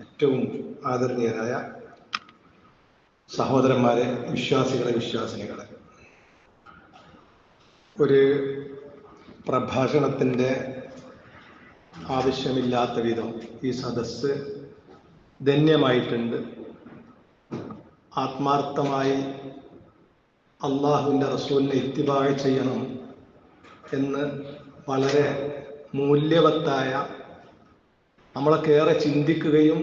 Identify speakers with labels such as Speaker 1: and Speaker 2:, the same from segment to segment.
Speaker 1: ഏറ്റവും ആദരണീയരായ സഹോദരന്മാരെ വിശ്വാസികളെ വിശ്വാസിനികളെ. ഒരു പ്രഭാഷണത്തിന്റെ ആവശ്യമില്ലാത്ത വിധം ഈ സദസ്സ് ധന്യമായിട്ടുണ്ട്. ആത്മാർത്ഥമായി അള്ളാഹുവിന്റെ റസൂലിനെ ഇത്തിബാഴ ചെയ്യണം എന്ന് വളരെ മൂല്യവത്തായ നമ്മളൊക്കെ ഏറെ ചിന്തിക്കുകയും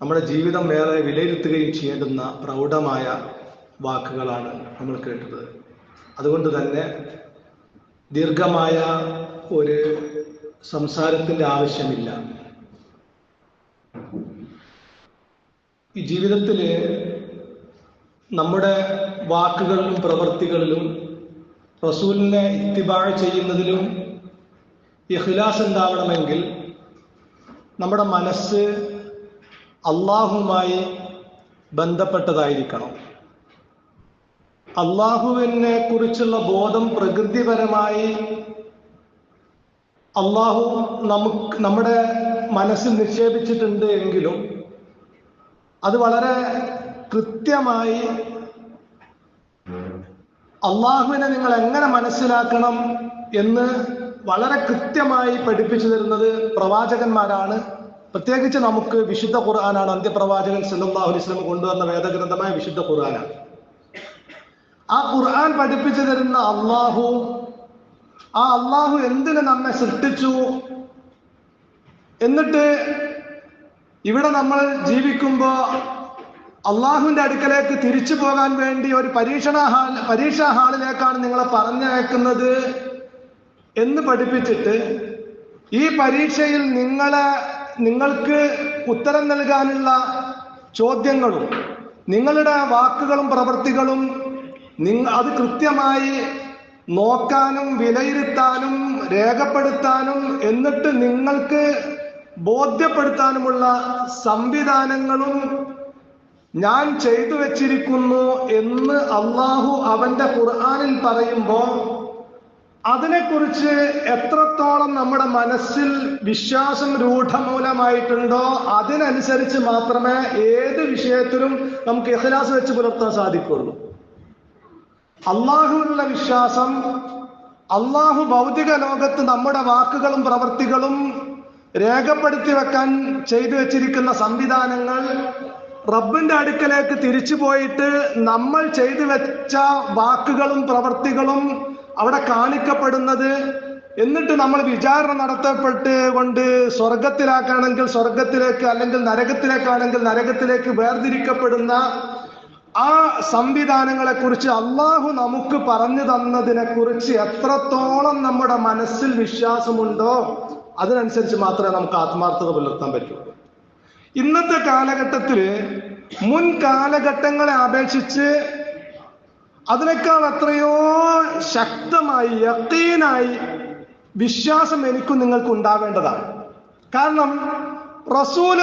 Speaker 1: നമ്മുടെ ജീവിതം ഏറെ വിലയിരുത്തുകയും ചെയ്യേണ്ടുന്ന പ്രൗഢമായ വാക്കുകളാണ് നമ്മൾ കേട്ടത്. അതുകൊണ്ട് തന്നെ ദീർഘമായ ഒരു സംസാരത്തിന്റെ ആവശ്യമില്ല. ഈ ജീവിതത്തിൽ നമ്മുടെ വാക്കുകളിലും പ്രവൃത്തികളിലും റസൂലിനെ ഇത്തിബാഴ ചെയ്യുന്നതിലും ഇഖ്ലാസ് ഉണ്ടാവണമെങ്കിൽ നമ്മുടെ മനസ്സ് അള്ളാഹുമായി ബന്ധപ്പെട്ടതായിരിക്കണം. അള്ളാഹുവിനെ കുറിച്ചുള്ള ബോധം പ്രകൃതിപരമായി അള്ളാഹു നമുക്ക് നമ്മുടെ മനസ്സിൽ നിക്ഷേപിച്ചിട്ടുണ്ട് എങ്കിലും അത് വളരെ കൃത്യമായി അള്ളാഹുവിനെ നിങ്ങൾ എങ്ങനെ മനസ്സിലാക്കണം എന്ന് വളരെ കൃത്യമായി പഠിപ്പിച്ചു തരുന്നത് പ്രവാചകന്മാരാണ്. പ്രത്യേകിച്ച് നമുക്ക് വിശുദ്ധ ഖുർആനാണ് അന്ത്യപ്രവാചകൻ സല്ലല്ലാഹു അലൈഹി വസല്ലം കൊണ്ടുവന്ന വേദഗ്രന്ഥമായ വിശുദ്ധ ഖുർആനാണ്. ആ ഖുർആൻ പഠിപ്പിച്ചു തരുന്ന അള്ളാഹു ആ അള്ളാഹു എന്തിന് നമ്മെ സൃഷ്ടിച്ചു? എന്നിട്ട് ഇവിടെ നമ്മൾ ജീവിക്കുമ്പോ അള്ളാഹുവിന്റെ അടുക്കലേക്ക് തിരിച്ചു പോകാൻ വേണ്ടി ഒരു പരീക്ഷണ ഹാൾ പരീക്ഷാ ഹാളിലേക്കാണ് നിങ്ങളെ പറഞ്ഞയക്കുന്നത്. എന്ന് പഠിപ്പിച്ചിട്ട് ഈ പരീക്ഷയിൽ നിങ്ങളെ നിങ്ങൾക്ക് ഉത്തരം നൽകാനുള്ള ചോദ്യങ്ങളും നിങ്ങളുടെ വാക്കുകളും പ്രവൃത്തികളും നിങ്ങ അത് കൃത്യമായി നോക്കാനും വിലയിരുത്താനും രേഖപ്പെടുത്താനും എന്നിട്ട് നിങ്ങൾക്ക് ബോധ്യപ്പെടുത്താനുമുള്ള സംവിധാനങ്ങളും ഞാൻ ചെയ്തു വച്ചിരിക്കുന്നു എന്ന് അള്ളാഹു അവന്റെ ഖുർആാനിൽ പറയുമ്പോൾ അതിനെക്കുറിച്ച് എത്രത്തോളം നമ്മുടെ മനസ്സിൽ വിശ്വാസം രൂഢമൂലമായിട്ടുണ്ടോ അതിനനുസരിച്ച് മാത്രമേ ഏത് വിഷയത്തിലും നമുക്ക് ഇഹ്ലാസ് വെച്ച് പുലർത്താൻ സാധിക്കുള്ളൂ അള്ളാഹുവിനുള്ള വിശ്വാസം അള്ളാഹു ഭൗതിക ലോകത്ത് നമ്മുടെ വാക്കുകളും പ്രവൃത്തികളും രേഖപ്പെടുത്തി വെക്കാൻ ചെയ്തു വെച്ചിരിക്കുന്ന സംവിധാനങ്ങൾ റബ്ബിന്റെ അടുക്കലേക്ക് തിരിച്ചു പോയിട്ട് നമ്മൾ ചെയ്തു വെച്ച വാക്കുകളും പ്രവൃത്തികളും അവിടെ കാണിക്കപ്പെടുന്നത് എന്നിട്ട് നമ്മൾ വിചാരണ നടത്തപ്പെട്ട് കൊണ്ട് സ്വർഗത്തിലാക്കാണെങ്കിൽ സ്വർഗത്തിലേക്ക് അല്ലെങ്കിൽ നരകത്തിലേക്കാണെങ്കിൽ നരകത്തിലേക്ക് വേർതിരിക്കപ്പെടുന്ന ആ സംവിധാനങ്ങളെ കുറിച്ച് അള്ളാഹു നമുക്ക് പറഞ്ഞു തന്നതിനെ കുറിച്ച് എത്രത്തോളം നമ്മുടെ മനസ്സിൽ വിശ്വാസമുണ്ടോ അതിനനുസരിച്ച് മാത്രമേ നമുക്ക് ആത്മാർത്ഥത പുലർത്താൻ പറ്റൂ. ഇന്നത്തെ കാലഘട്ടത്തിൽ മുൻ കാലഘട്ടങ്ങളെ അപേക്ഷിച്ച് അതിനേക്കാൾ എത്രയോ ശക്തമായി യക്കീനായി വിശ്വാസം എനിക്കും നിങ്ങൾക്ക് ഉണ്ടാവേണ്ടതാണ്. കാരണം റസൂൽ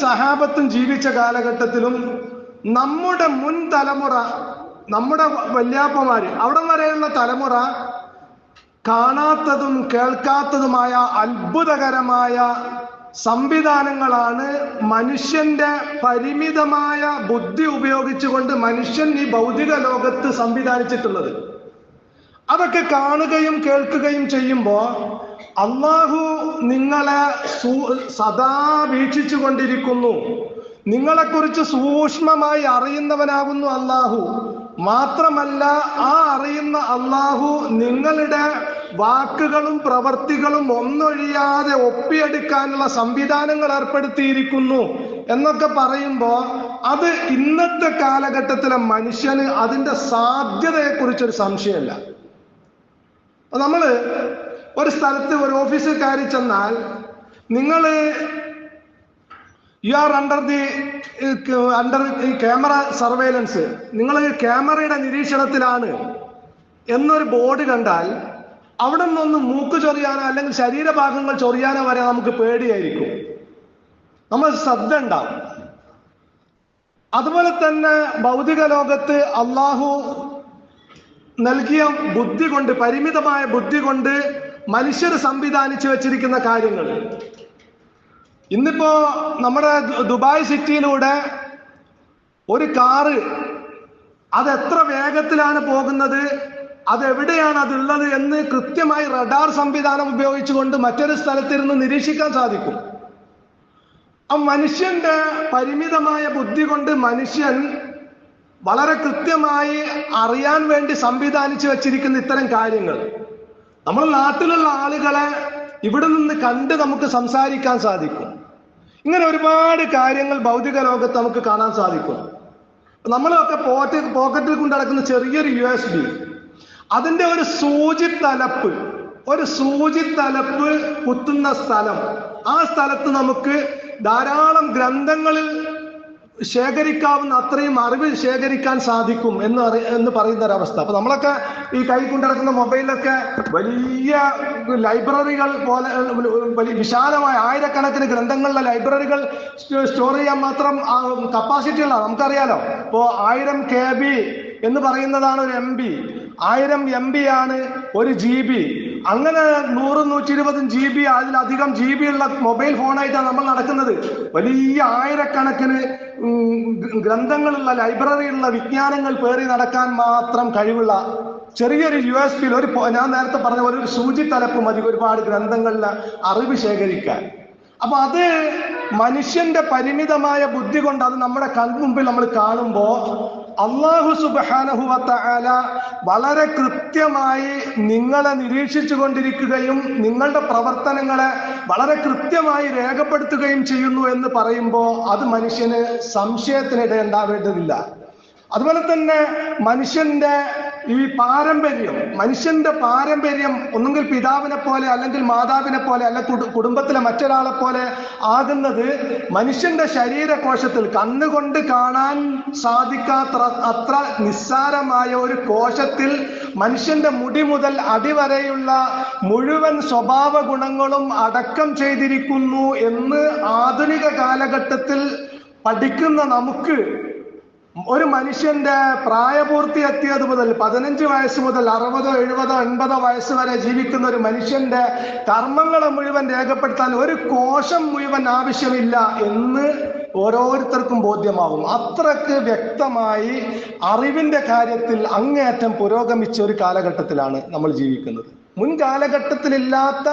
Speaker 1: സഹാബത്തും ജീവിച്ച കാലഘട്ടത്തിലും നമ്മുടെ മുൻ തലമുറ നമ്മുടെ വല്യാപ്പമാര് അവിടെ വരെയുള്ള തലമുറ കാണാത്തതും കേൾക്കാത്തതുമായ അത്ഭുതകരമായ സംവിധാനങ്ങളാണ് മനുഷ്യന്റെ പരിമിതമായ ബുദ്ധി ഉപയോഗിച്ചുകൊണ്ട് മനുഷ്യൻ ഈ ഭൗതിക ലോകത്ത് സംവിധാനിച്ചിട്ടുള്ളത്. അതൊക്കെ കാണുകയും കേൾക്കുകയും ചെയ്യുമ്പോൾ അള്ളാഹു നിങ്ങളെ സദാ വീക്ഷിച്ചു കൊണ്ടിരിക്കുന്നു നിങ്ങളെക്കുറിച്ച് സൂക്ഷ്മമായി അറിയുന്നവനാകുന്നു അള്ളാഹു. മാത്രമല്ല ആ അറിയുന്ന അള്ളാഹു നിങ്ങളുടെ വാക്കുകളും പ്രവർത്തികളും ഒന്നൊഴിയാതെ ഒപ്പിയെടുക്കാനുള്ള സംവിധാനങ്ങൾ ഏർപ്പെടുത്തിയിരിക്കുന്നു എന്നൊക്കെ പറയുമ്പോൾ അത് ഇന്നത്തെ കാലഘട്ടത്തിലെ മനുഷ്യന് അതിന്റെ സാധ്യതയെക്കുറിച്ചൊരു സംശയമല്ല. നമ്മൾ ഒരു സ്ഥലത്ത് ഒരു ഓഫീസിൽ കയറി ചെന്നാൽ നിങ്ങൾ you are under the under ഈ ക്യാമറ സർവൈലൻസ് നിങ്ങൾ ക്യാമറയുടെ നിരീക്ഷണത്തിലാണ് എന്നൊരു ബോർഡ് കണ്ടാൽ അവിടെ നിന്നൊന്ന് മൂക്ക് ചൊറിയാനോ അല്ലെങ്കിൽ ശരീരഭാഗങ്ങൾ ചൊറിയാനോ വരെ നമുക്ക് പേടിയായിരിക്കും. നമ്മൾ ശ്രദ്ധ ഉണ്ടാവും. അതുപോലെ തന്നെ ഭൗതിക ലോകത്ത് അള്ളാഹു നൽകിയ ബുദ്ധി കൊണ്ട് പരിമിതമായ ബുദ്ധി കൊണ്ട് മനുഷ്യർ സംവിധാനിച്ചു വെച്ചിരിക്കുന്ന കാര്യങ്ങൾ. ഇന്നിപ്പോ നമ്മുടെ ദുബായ് സിറ്റിയിലൂടെ ഒരു കാറ് അത് എത്ര വേഗത്തിലാണ് പോകുന്നത്? അത് എവിടെയാണ് അതുള്ളത് എന്ന് കൃത്യമായി റഡാർ സംവിധാനം ഉപയോഗിച്ചുകൊണ്ട് മറ്റൊരു സ്ഥലത്തിരുന്ന് നിരീക്ഷിക്കാൻ സാധിക്കും. ആ മനുഷ്യന്റെ പരിമിതമായ ബുദ്ധി കൊണ്ട് മനുഷ്യൻ വളരെ കൃത്യമായി അറിയാൻ വേണ്ടി സംവിധാനിച്ചു വച്ചിരിക്കുന്ന ഇത്തരം കാര്യങ്ങൾ. നമ്മൾ നാട്ടിലുള്ള ആളുകളെ ഇവിടെ നിന്ന് കണ്ട് നമുക്ക് സംസാരിക്കാൻ സാധിക്കും. ഇങ്ങനെ ഒരുപാട് കാര്യങ്ങൾ ഭൗതിക ലോകത്ത് നമുക്ക് കാണാൻ സാധിക്കും. നമ്മളൊക്കെ പോറ്റ് പോക്കറ്റിൽ കൊണ്ട് നടക്കുന്ന ചെറിയൊരു യു എസ് ബി അതിന്റെ ഒരു സൂചി തലപ്പ് ഒരു സൂചി തലപ്പ് കുത്തുന്ന സ്ഥലം. ആ സ്ഥലത്ത് നമുക്ക് ധാരാളം ഗ്രന്ഥങ്ങളിൽ ശേഖരിക്കാവുന്ന അത്രയും അറിവ് ശേഖരിക്കാൻ സാധിക്കും എന്ന് അറി എന്ന് പറയുന്ന ഒരവസ്ഥ. അപ്പൊ നമ്മളൊക്കെ ഈ കൈ കൊണ്ടിടക്കുന്ന മൊബൈലൊക്കെ വലിയ ലൈബ്രറികൾ പോലെ വലിയ വിശാലമായ ആയിരക്കണക്കിന് ഗ്രന്ഥങ്ങളുടെ ലൈബ്രറികൾ സ്റ്റോർ ചെയ്യാൻ മാത്രം കപ്പാസിറ്റി ഉള്ള നമുക്കറിയാലോ? ഇപ്പോ ആയിരം കെ ബി എന്ന് പറയുന്നതാണ് ഒരു എം ബി ആയിരം എം ബി ആണ് ഒരു ജി ബി അങ്ങനെ നൂറും നൂറ്റി ഇരുപതും ജി ബി അതിലധികം ജി ബി ഉള്ള മൊബൈൽ ഫോണായിട്ടാണ് നമ്മൾ നടക്കുന്നത്. വലിയ ആയിരക്കണക്കിന് ഗ്രന്ഥങ്ങളുള്ള ലൈബ്രറിയുള്ള വിജ്ഞാനങ്ങൾ പേറി നടക്കാൻ മാത്രം കഴിവുള്ള ചെറിയൊരു യു എസ് പിയിൽ ഒരു ഞാൻ നേരത്തെ പറഞ്ഞ ഒരു സൂചി തലപ്പ് മതി ഒരുപാട് ഗ്രന്ഥങ്ങളിലെ അറിവ് ശേഖരിക്കാൻ. അപ്പൊ അത് മനുഷ്യന്റെ പരിമിതമായ ബുദ്ധി കൊണ്ട് അത് നമ്മുടെ കൺമുമ്പിൽ നമ്മൾ കാണുമ്പോ അള്ളാഹു സുബാനഹുവല വളരെ കൃത്യമായി നിങ്ങളെ നിരീക്ഷിച്ചു കൊണ്ടിരിക്കുകയും നിങ്ങളുടെ പ്രവർത്തനങ്ങളെ വളരെ കൃത്യമായി രേഖപ്പെടുത്തുകയും ചെയ്യുന്നു എന്ന് പറയുമ്പോൾ അത് മനുഷ്യന് സംശയത്തിനിട ഉണ്ടാവേണ്ടതില്ല അതുപോലെ തന്നെ മനുഷ്യന്റെ ഈ പാരമ്പര്യം മനുഷ്യന്റെ പാരമ്പര്യം ഒന്നുകിൽ പിതാവിനെ പോലെ അല്ലെങ്കിൽ മാതാവിനെ പോലെ അല്ല കുടു- കുടുംബത്തിലെ മറ്റൊരാളെ പോലെ ആകുന്നത് മനുഷ്യന്റെ ശരീരകോശത്തിൽ കണ്ണുകൊണ്ട് കാണാൻ സാധിക്കാത്ത അത്ര നിസ്സാരമായ ഒരു കോശത്തിൽ മനുഷ്യന്റെ മുടി മുതൽ അടിവരെയുള്ള മുഴുവൻ സ്വഭാവ ഗുണങ്ങളും അടക്കം ചെയ്തിരിക്കുന്നു എന്ന് ആധുനിക കാലഘട്ടത്തിൽ പഠിക്കുന്ന നമുക്ക് ഒരു മനുഷ്യന്റെ പ്രായപൂർത്തി എത്തിയത് മുതൽ പതിനഞ്ച് വയസ്സ് മുതൽ അറുപതോ എഴുപതോ എൺപതോ വയസ്സ് വരെ ജീവിക്കുന്ന ഒരു മനുഷ്യന്റെ കർമ്മങ്ങളെ മുഴുവൻ രേഖപ്പെടുത്താൻ ഒരു കോശം മുഴുവൻ ആവശ്യമില്ല എന്ന് ഓരോരുത്തർക്കും ബോധ്യമാവും അത്രയ്ക്ക് വ്യക്തമായി അറിവിന്റെ കാര്യത്തിൽ അങ്ങേയറ്റം പുരോഗമിച്ച ഒരു കാലഘട്ടത്തിലാണ് നമ്മൾ ജീവിക്കുന്നത്. മുൻ കാലഘട്ടത്തിലില്ലാത്ത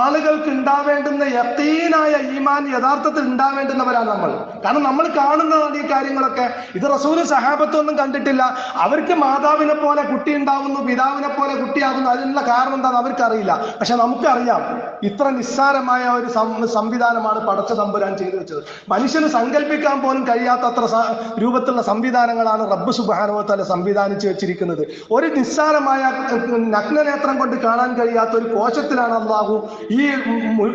Speaker 1: ആളുകൾക്ക് ഉണ്ടാവേണ്ടുന്ന യത്തീനായ ഈമാൻ യഥാർത്ഥത്തിൽ ഉണ്ടാവേണ്ടുന്നവരാണ് നമ്മൾ. കാരണം നമ്മൾ കാണുന്നതാണ് ഈ കാര്യങ്ങളൊക്കെ. ഇത് റസൂൽ സഹാബത്തൊന്നും കണ്ടിട്ടില്ല. അവർക്ക് മാതാവിനെ പോലെ കുട്ടി ഉണ്ടാവുന്നു പിതാവിനെ പോലെ കുട്ടിയാകുന്നു. അതിനുള്ള കാരണം എന്താണെന്ന് അവർക്കറിയില്ല. പക്ഷെ നമുക്കറിയാം ഇത്ര നിസ്സാരമായ ഒരു സംവിധാനമാണ് പടച്ച തമ്പുരാൻ ചെയ്തു വെച്ചത്. മനുഷ്യന് സങ്കല്പിക്കാൻ പോലും കഴിയാത്തത്ര രൂപത്തിലുള്ള സംവിധാനങ്ങളാണ് റബ്ബ് സുബാനുവത്തല സംവിധാനിച്ചു വെച്ചിരിക്കുന്നത്. ഒരു നിസ്സാരമായ നഗ്നനേത്രം കൊണ്ട് കാണാൻ കഴിയാത്ത ഒരു കോശത്തിലാണ് അള്ളാഹു ഈ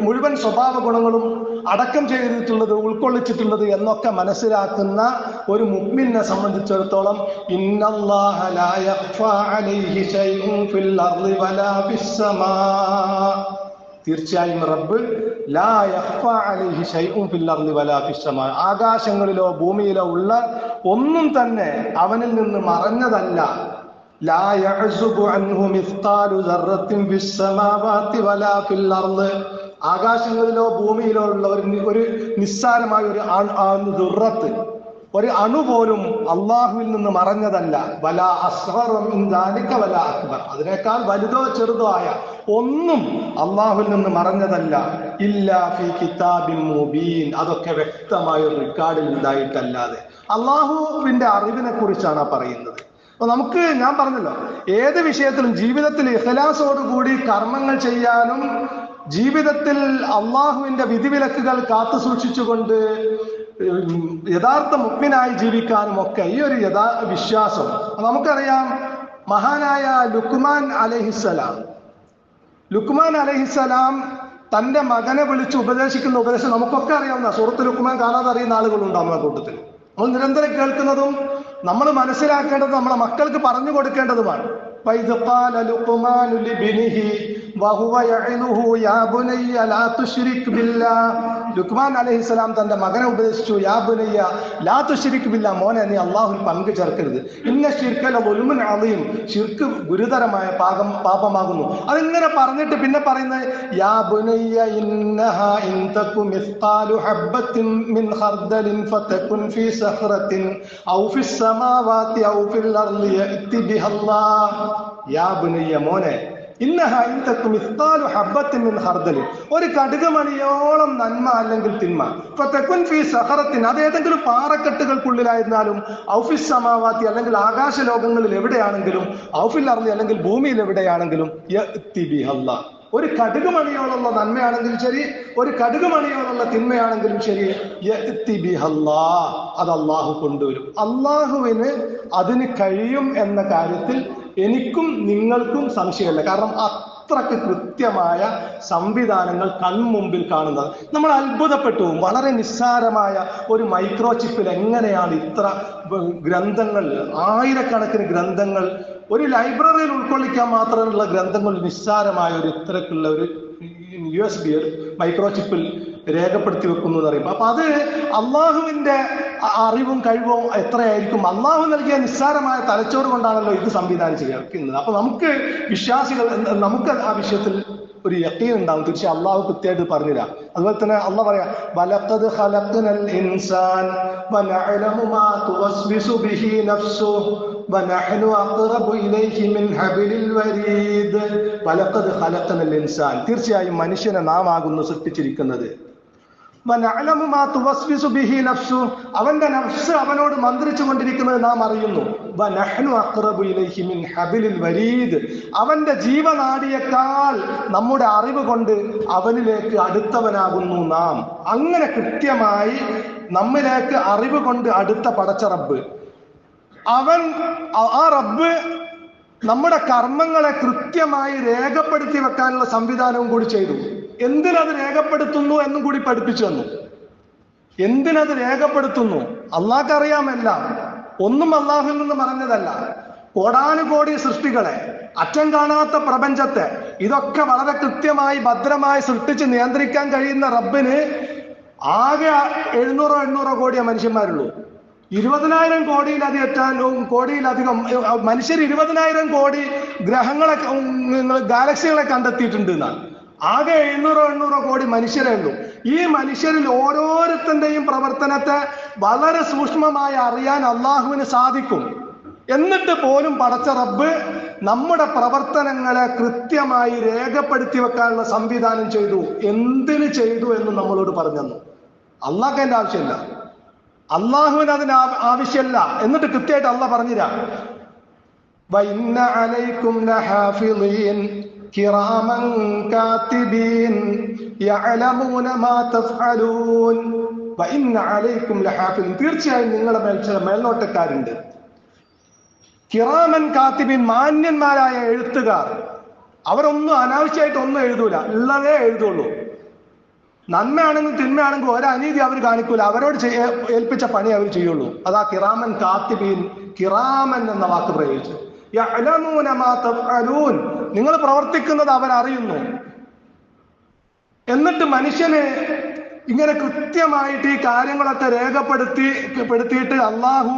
Speaker 1: മുഴുവൻ സ്വഭാവ ഗുണങ്ങളും അടക്കം ചെയ്തിട്ടുള്ളത് ഉൾക്കൊള്ളിച്ചിട്ടുള്ളത് എന്നൊക്കെ മനസ്സിലാക്കുന്ന ഒരു മുഗ്മിനെ സംബന്ധിച്ചിടത്തോളം തീർച്ചയായും റബ്ബ് ആകാശങ്ങളിലോ ഭൂമിയിലോ ഉള്ള ഒന്നും തന്നെ അവനിൽ നിന്ന് മറഞ്ഞതല്ല. ലാ യഅ്സുബു عنه مثقال ذرة في السماوات വലാ ഫിൽ അർൾ ആകാശങ്ങളിലോ ഭൂമിയിലോ ഉള്ള ഒരു ഒരു നിസ്സാരമായ ഒരു ദുറത്ത് ഒരു അണു പോലും അള്ളാഹുവിൽ നിന്ന് മറഞ്ഞതല്ല. വല അസ്വറും വല അക്ബർ. അതിനേക്കാൾ വലുതോ ചെറുതോ ആയ ഒന്നും അള്ളാഹുവിൽ നിന്ന് മറഞ്ഞതല്ല. ഇല്ലാ ഫി കിതാബിൻ മുബീൻ. അതൊക്കെ വ്യക്തമായ ഒരു റെക്കോർഡിൽ ഉണ്ടായിട്ടല്ലാതെ. അള്ളാഹുവിന്റെ അറിവിനെ കുറിച്ചാണ് പറയുന്നത്. അപ്പൊ നമുക്ക് ഞാൻ പറഞ്ഞല്ലോ ഏത് വിഷയത്തിലും ജീവിതത്തിൽ ഇഖലാസോടുകൂടി കർമ്മങ്ങൾ ചെയ്യാനും ജീവിതത്തിൽ അള്ളാഹുവിന്റെ വിധിവിലക്കുകൾ കാത്തു സൂക്ഷിച്ചുകൊണ്ട് യഥാർത്ഥ മുഗ്മിനായി ജീവിക്കാനും ഒക്കെ ഈ ഒരു യഥാ വിശ്വാസം. നമുക്കറിയാം മഹാനായ ലുക്മാൻ അലഹിസലാം ലുക്മാൻ അലഹിസലാം തന്റെ മകനെ വിളിച്ച് ഉപദേശിക്കുന്ന ഉപദേശം നമുക്കൊക്കെ അറിയാവുന്ന സുഹൃത്ത് ലുക്മാൻ കാണാതെ അറിയുന്ന ആളുകളുണ്ടാവുന്ന കൂട്ടത്തിൽ. നമ്മൾ നിരന്തരം കേൾക്കുന്നതും നമ്മൾ മനസ്സിലാക്കേണ്ടത് നമ്മളെ മക്കൾക്ക് പറഞ്ഞു കൊടുക്കേണ്ടതുമാണ്. ലുക്മാൻ അലഹി ഇസ്ലാം തന്റെ മകനെ ഉപദേശിച്ചു യാ ബുനയ്യ ലാ തുഷിരിക് ബില്ല മോനെ നീ അള്ളാഹുൽ പങ്ക് ചേർക്കരുത്. ഇന്ന ഷിർക്കല ഒലുമൻ അളിയും ഷിർക്ക് ഗുരുതരമായ പാകം പാപമാകുന്നു. അതിങ്ങനെ പറഞ്ഞിട്ട് പിന്നെ പറയുന്നത് യാ ബുനയ്യ ഇന്നഹ ഇൻതകു മിസ്ഖാലു ഹബ്ബത്തിൻ മിൻ ഹർദലിൻ ഫതകുൻ ഫീ സഖറത്തിൻ ഔ ഫിസ് സമാവാതി ഔ ഫിൽ അർളി യഅതി ബിഹ അല്ലാഹ്. യാ ബുനയ്യ മോനെ ഒരു കടുകുമണിയോളം നന്മ അല്ലെങ്കിൽ തിന്മ. ഫതകുൻ ഫീ സഖറത്തിൻ അത് ഏതെങ്കിലും പാറക്കെട്ടുകൾക്കുള്ളിലായിരുന്നാലും ഔഫിസ് സമാവാത്തി അല്ലെങ്കിൽ ആകാശ ലോകങ്ങളിൽ എവിടെയാണെങ്കിലും ഔഫിൽ അറിഞ്ഞ് അല്ലെങ്കിൽ ഭൂമിയിൽ എവിടെയാണെങ്കിലും ഒരു കടുകുമണിയോളുള്ള നന്മയാണെങ്കിലും ശരി ഒരു കടുകുമണിയോളുള്ള തിന്മയാണെങ്കിലും ശരി അത് അള്ളാഹു കൊണ്ടുവരും. അള്ളാഹുവിന് അതിന് കഴിയും എന്ന കാര്യത്തിൽ എനിക്കും നിങ്ങൾക്കും സംശയമില്ല. കാരണം അത്രയ്ക്ക് കൃത്യമായ സംവിധാനങ്ങൾ കൺമുമ്പിൽ കാണുന്നത്. നമ്മൾ അത്ഭുതപ്പെട്ടു വളരെ നിസ്സാരമായ ഒരു മൈക്രോ ചിപ്പിൽ എങ്ങനെയാണ് ഇത്ര ഗ്രന്ഥങ്ങൾ ആയിരക്കണക്കിന് ഗ്രന്ഥങ്ങൾ ഒരു ലൈബ്രറിയിൽ ഉൾക്കൊള്ളിക്കാൻ മാത്രമുള്ള ഗ്രന്ഥങ്ങൾ നിസ്സാരമായ ഒരു ഇത്തരക്കുള്ള ഒരു യു എസ് ബി മൈക്രോ ചിപ്പിൽ രേഖപ്പെടുത്തി വെക്കുന്നു എന്ന് പറയുമ്പോൾ. അപ്പൊ അത് അള്ളാഹുവിന്റെ അറിവും കഴിവും എത്രയായിരിക്കും? അള്ളാഹു നൽകിയ നിസ്സാരമായ തലച്ചോറ് കൊണ്ടാണല്ലോ ഇത് സംവിധാനം ചെയ്യുന്നത്. അപ്പൊ നമുക്ക് വിശ്വാസികൾ നമുക്ക് ആ വിഷയത്തിൽ ഒരു യക്കീൻ ഉണ്ടാവും. തീർച്ചയായും അള്ളാഹു കൃത്യമായിട്ട് പറഞ്ഞുതരാം. അതുപോലെ തന്നെ അള്ളാഹ് പറയാ വലക്കത് ഖലഖ്നൽ ഇൻസാൻ വനഅലമു മാ തുവസ്വിസു ബിഹി നഫ്സുഹു വനഹ്നു അഖ്റബു ഇലൈഹി മിൻ ഹബിലിൽ വരീദ്. വലക്കത് ഖലഖ്നൽ ഇൻസാൻ. തീർച്ചയായും മനുഷ്യനെ നാം ആകുന്നു സൃഷ്ടിച്ചിരിക്കുന്നത്. അവന്റെ നഫ്സ് അവനോട് മന്ത്രിച്ചു കൊണ്ടിരിക്കുന്നത് നാം അറിയുന്നു. അവന്റെ ജീവനാടിയേക്കാൾ നമ്മുടെ അറിവ് കൊണ്ട് അവനിലേക്ക് അടുത്തവനാകുന്നു നാം. അങ്ങനെ കൃത്യമായി നമ്മിലേക്ക് അറിവ് കൊണ്ട് അടുത്ത പടച്ച റബ്ബ്. അവൻ ആ റബ്ബ് നമ്മുടെ കർമ്മങ്ങളെ കൃത്യമായി രേഖപ്പെടുത്തി വെക്കാനുള്ള സംവിധാനവും കൂടി ചെയ്തു. എന്തിനത് രേഖപ്പെടുത്തുന്നു എന്നും കൂടി പഠിപ്പിച്ചു തന്നു. എന്തിനത് രേഖപ്പെടുത്തുന്നു? അള്ളാഹ്ക്കറിയാമല്ല. ഒന്നും അള്ളാഹുൽ നിന്ന് പറഞ്ഞതല്ല. കോടാനുകോടി സൃഷ്ടികളെ അറ്റം കാണാത്ത പ്രപഞ്ചത്തെ ഇതൊക്കെ വളരെ കൃത്യമായി ഭദ്രമായി സൃഷ്ടിച്ച് നിയന്ത്രിക്കാൻ കഴിയുന്ന റബ്ബിന് ആകെ എഴുന്നൂറോ എണ്ണൂറോ കോടിയാ മനുഷ്യന്മാരുള്ളൂ. ഇരുപതിനായിരം കോടിയിലധികം കോടിയിലധികം മനുഷ്യർ ഇരുപതിനായിരം കോടി ഗ്രഹങ്ങളെ ഗാലക്സികളെ കണ്ടെത്തിയിട്ടുണ്ട് എന്നാണ്. ആകെ എഴുന്നൂറോ എണ്ണൂറോ കോടി മനുഷ്യരേ ഈ മനുഷ്യരിൽ ഓരോരുത്തന്റെയും പ്രവർത്തനത്തെ വളരെ സൂക്ഷ്മമായി അറിയാൻ അള്ളാഹുവിന് സാധിക്കും. എന്നിട്ട് പോലും പടച്ച റബ്ബ് നമ്മുടെ പ്രവർത്തനങ്ങളെ കൃത്യമായി രേഖപ്പെടുത്തി വെക്കാനുള്ള സംവിധാനം ചെയ്തു. എന്തിന് ചെയ്തു എന്ന് നമ്മളോട് പറഞ്ഞു അള്ളാഹ് അതിന്റെ ആവശ്യമില്ല. അള്ളാഹുവിന് അതിന് ആവശ്യമില്ല. എന്നിട്ട് കൃത്യമായിട്ട് അള്ളാഹ് പറഞ്ഞുതരാം കിറാമൻ കാത്തിബീൻ യഅലമൂന മാ തഫ്അലൂൻ. വഇന്ന അലൈക്കും ലഹാഫിൻ തീർച്ചയായും നിങ്ങളുടെ കിറാമൻ കാത്തിബിൻ മാന്യന്മാരായ എഴുത്തുകാർ. അവരൊന്നും അനാവശ്യമായിട്ട് ഒന്നും എഴുതൂല. ഉള്ളതേ എഴുതുള്ളൂ. നന്മയാണെങ്കിലും തിന്മയാണെങ്കിലും ഒരനീതി അവർ കാണിക്കൂല. അവരോട് ഏൽപ്പിച്ച പണി അവർ ചെയ്യുള്ളൂ. അതാ കിറാമൻ കാത്തിബീൻ കിറാമൻ എന്ന വാക്ക് പ്രയോഗിച്ചു നിങ്ങൾ പ്രവർത്തിക്കുന്നത് അവരറിയുന്നു എന്നിട്ട് മനുഷ്യന് ഇങ്ങനെ കൃത്യമായിട്ട് ഈ കാര്യങ്ങളൊക്കെ രേഖപ്പെടുത്തി പെടുത്തിയിട്ട് അള്ളാഹു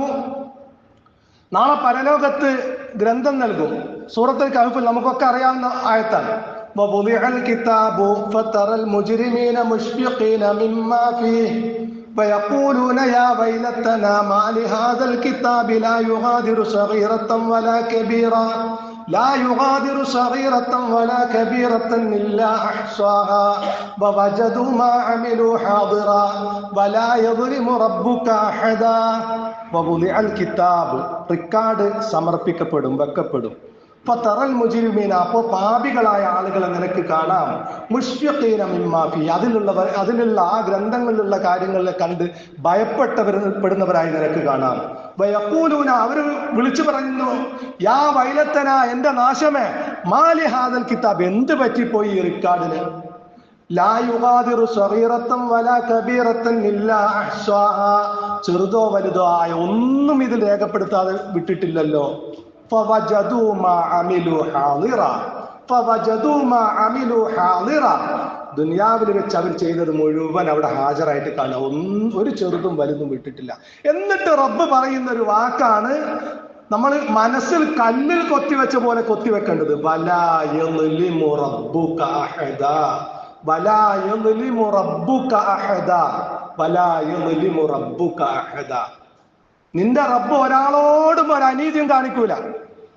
Speaker 1: നാളെ പരലോകത്ത് ഗ്രന്ഥം നൽകും സൂറത്തുൽ കഹഫിൽ നമുക്കൊക്കെ അറിയാവുന്ന ആയത്താണ് ووضع الكتاب فترى المجرمين مشفقين مما فيه ويقولون يا ويلتنا ما لهذا الكتاب لا يغادر صغيرة ولا كبيرة لا يغادر صغيرة ولا كبيرة إلا أحصاها ووجدوا ما عملوا حاضرا ولا يظلم ربك أحدا ووضع الكتاب റിക്കാർഡ് സമർപ്പിക്കപ്പെടും വെക്കപ്പെടും ഇപ്പൊ തറൽ മുജിരിമീന അപ്പോ പാപികളായ ആളുകളെ നിനക്ക് കാണാം. മുഷ്ഫീന അതിലുള്ളവർ അതിലുള്ള ആ ഗ്രന്ഥങ്ങളിലുള്ള കാര്യങ്ങളെ കണ്ട് ഭയപ്പെട്ടവർ പെടുന്നവരായി നിനക്ക് കാണാം. വയക്കൂലൂന അവർ വിളിച്ചു പറയുന്നു യാ വൈലത്തന എന്റെ നാശമേ മാലി ഹാദൽ കിതാബ് എന്ത് പറ്റിപ്പോയി ഈ റിക്കാർഡിന്. ചെറുതോ വലുതോ ആയ ഒന്നും ഇതിൽ രേഖപ്പെടുത്താതെ വിട്ടിട്ടില്ലല്ലോ. ഫവജദൂ മാ അമിലു ഹാളിറ. فوجدوا ما عملوا حاضرا. ദുനിയാവിൽ വെച്ച് അവർ ചെയ്തത് മുഴുവൻ അവിടെ ഹാജരായിട്ട് കാണുക ഒന്നും ഒരു ചെറുതും വലുതും വിട്ടിട്ടില്ല എന്നിട്ട് റബ്ബ് പറയുന്ന ഒരു വാക്കാണ് നമ്മൾ മനസ്സിൽ കല്ലിൽ കൊത്തിവെച്ച പോലെ കൊത്തിവെക്കേണ്ടത് വലാ യളിമു റബ്ബുക അഹദാ. വലാ നിന്റെ റബ്ബ് ഒരാളോടും ഒരു അനീതിയും കാണിക്കൂല.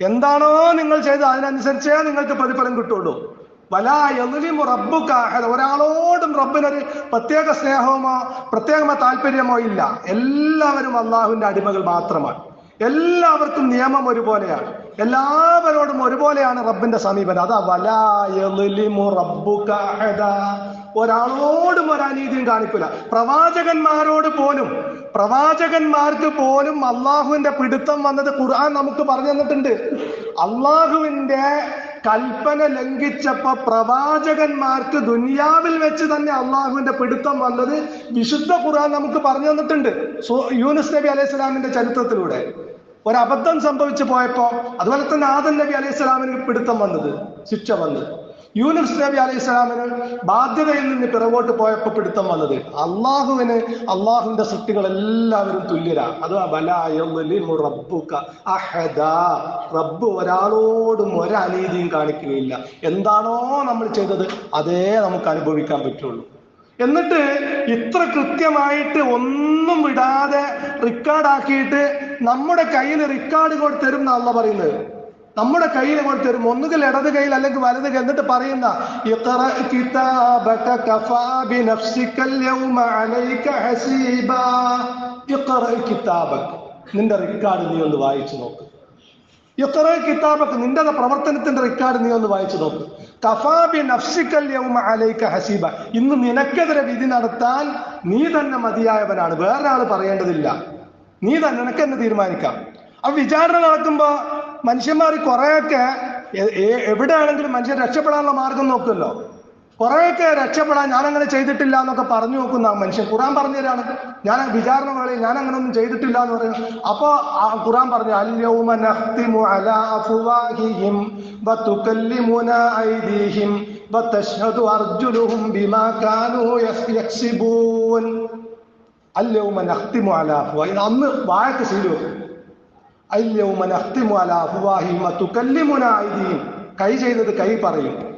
Speaker 1: എന്താണോ നിങ്ങൾ ചെയ്തത് അതിനനുസരിച്ചേ നിങ്ങൾക്ക് പ്രതിഫലം കിട്ടുള്ളൂ. വലാ എതിലും റബ്ബുക അഹദ. ഒരാളോടും റബ്ബിനൊരു പ്രത്യേക സ്നേഹമോ പ്രത്യേകമോ താല്പര്യമോ ഇല്ല. എല്ലാവരും അള്ളാഹുവിന്റെ അടിമകൾ മാത്രമാണ്. എല്ലാവർക്കും നിയമം ഒരുപോലെയാണ്. എല്ലാവരോടും ഒരുപോലെയാണ് റബ്ബിന്റെ സമീപനം. അതാ വലാ റബ്ബുക. ഒരാളോടും ഒരനീതിയും കാണിക്കില്ല പ്രവാചകന്മാരോട് പോലും പ്രവാചകന്മാർക്ക് പോലും അള്ളാഹുവിന്റെ പിടുത്തം വന്നത് ഖുർആൻ നമുക്ക് പറഞ്ഞു തന്നിട്ടുണ്ട്. അള്ളാഹുവിന്റെ കൽപ്പന ലംഘിച്ചപ്പോ പ്രവാചകന്മാർക്ക് ദുനിയാവിൽ വെച്ച് തന്നെ അള്ളാഹുവിന്റെ പിടുത്തം വന്നത് വിശുദ്ധ ഖുർആൻ നമുക്ക് പറഞ്ഞു തന്നിട്ടുണ്ട്. യൂനുസ് നബി അലൈഹി സ്വലാമിന്റെ ചരിത്രത്തിലൂടെ. ഒരബദ്ധം സംഭവിച്ചു പോയപ്പോ അതുപോലെ തന്നെ ആദം നബി അലൈഹി സ്വലാമിന് പിടുത്തം വന്നത് ശിക്ഷ വന്നത്. യൂനുസ് നബി അലൈഹി സ്വലാമിന് ബാധ്യതയിൽ നിന്ന് പിറകോട്ട് പോയപ്പോ പിടുത്തം വന്നത്. അള്ളാഹുവിന് അള്ളാഹുവിന്റെ സൃഷ്ടികൾ എല്ലാവരും തുല്യരാബു. റബ്ബ് ഒരാളോടും ഒരനീതിയും കാണിക്കുകയില്ല. എന്താണോ നമ്മൾ ചെയ്തത് അതേ നമുക്ക് അനുഭവിക്കാൻ പറ്റുള്ളൂ. എന്നിട്ട് ഇത്ര കൃത്യമായിട്ട് ഒന്നും വിടാതെ റെക്കോർഡാക്കിയിട്ട് നമ്മുടെ കയ്യിൽ റിക്കാർഡ് കൊണ്ട് തരും എന്നല്ല പറയുന്നത്. നമ്മുടെ കയ്യിൽ കൊണ്ട് തരും. ഒന്നുകിൽ ഇടത് കയ്യിൽ അല്ലെങ്കിൽ വലത് കൈ എന്നിട്ട് പറയുന്ന. നിന്റെ റിക്കാർഡ് നീ ഒന്ന് വായിച്ചു നോക്ക്. ഇത്ര കിതാബക്ക് നിന്റെ പ്രവർത്തനത്തിന്റെ റിക്കാർഡ് നീ ഒന്ന് വായിച്ചു നോക്ക്. യൗമ അലൈക ഹസീബ. ഇന്ന് നിനക്കെതിരെ വിധി നടത്താൻ നീ തന്നെ മതിയായവനാണ്. വേറൊരാൾ പറയേണ്ടതില്ല. നീ തന്നെ നിനക്ക് തന്നെ തീരുമാനിക്കാം. അപ്പൊ വിചാരണ നടക്കുമ്പോ മനുഷ്യന്മാർ കുറെയൊക്കെ എവിടെയാണെങ്കിലും മനുഷ്യൻ രക്ഷപ്പെടാനുള്ള മാർഗം നോക്കുമല്ലോ കുറെയൊക്കെ രക്ഷപ്പെടാൻ ഞാൻ അങ്ങനെ ചെയ്തിട്ടില്ല എന്നൊക്കെ പറഞ്ഞു നോക്കുന്ന മനുഷ്യൻ. ഖുറാൻ പറഞ്ഞുതരാണ് ഞാൻ വിചാരണ വേളയിൽ ഞാൻ അങ്ങനെ ഒന്നും ചെയ്തിട്ടില്ല എന്ന് പറയുന്നു. അപ്പൊ ആ ഖുറാൻ പറഞ്ഞു അല്യൗമ നഖ്തിമു അലാ ഐദീഹിം അർജുലുഹും ബിമാ അല്യൗമ നഖ്തിമു അലാ അഫ്വാഹിഹിം അന്ന് വാഴക്ക് ഐദീഹിം കൈ ചെയ്തത് കൈ പറയും.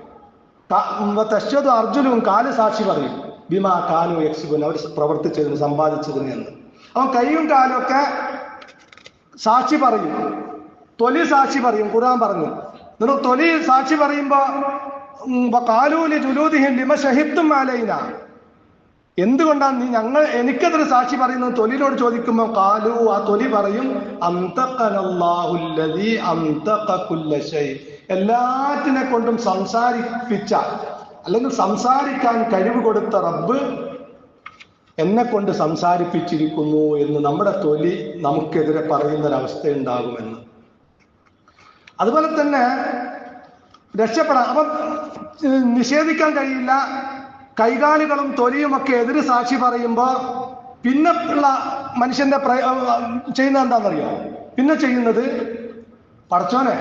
Speaker 1: തശ്വത് കാൽ സാക്ഷി പറയും. ബിമാ കാലു യക്സിബുൻ. അവർ പ്രവർത്തിച്ചതിന് സമ്പാദിച്ചതിന് എന്ന്. അവൻ കൈയും കാലും ഒക്കെ സാക്ഷി പറയും. തൊലി സാക്ഷി പറയും. ഖുർആൻ പറഞ്ഞു. എന്നിട്ട് തൊലി സാക്ഷി പറയുമ്പോ കാലൂലി ജുലൂദിഹിം ലിമ ഷഹിത്തും അലൈന. എന്തുകൊണ്ടാണ് നീ ഞങ്ങൾ എനിക്കെതിരെ സാക്ഷി പറയുന്നത്? തൊലിനോട് ചോദിക്കുമ്പോൾ കാലു ആ തൊലി പറയും. എല്ലാറ്റിനെ കൊണ്ടും സംസാരിപ്പിച്ച അല്ലെങ്കിൽ സംസാരിക്കാൻ കഴിവ് കൊടുത്ത റബ്ബ് എന്നെ കൊണ്ട് സംസാരിപ്പിച്ചിരിക്കുന്നു എന്ന് നമ്മുടെ തൊലി നമുക്കെതിരെ പറയുന്ന ഒരവസ്ഥ ഉണ്ടാകുമെന്ന് അതുപോലെ തന്നെ രക്ഷപ്പെടാം അപ്പം നിഷേധിക്കാൻ കഴിയില്ല. കൈകാലുകളും തൊലിയുമൊക്കെ എതിര് സാക്ഷി പറയുമ്പോൾ പിന്നെ ഉള്ള മനുഷ്യന്റെ ചെയ്യുന്നത് എന്താണെന്നറിയോ? പിന്നെ ചെയ്യുന്നത് പടച്ചോനെ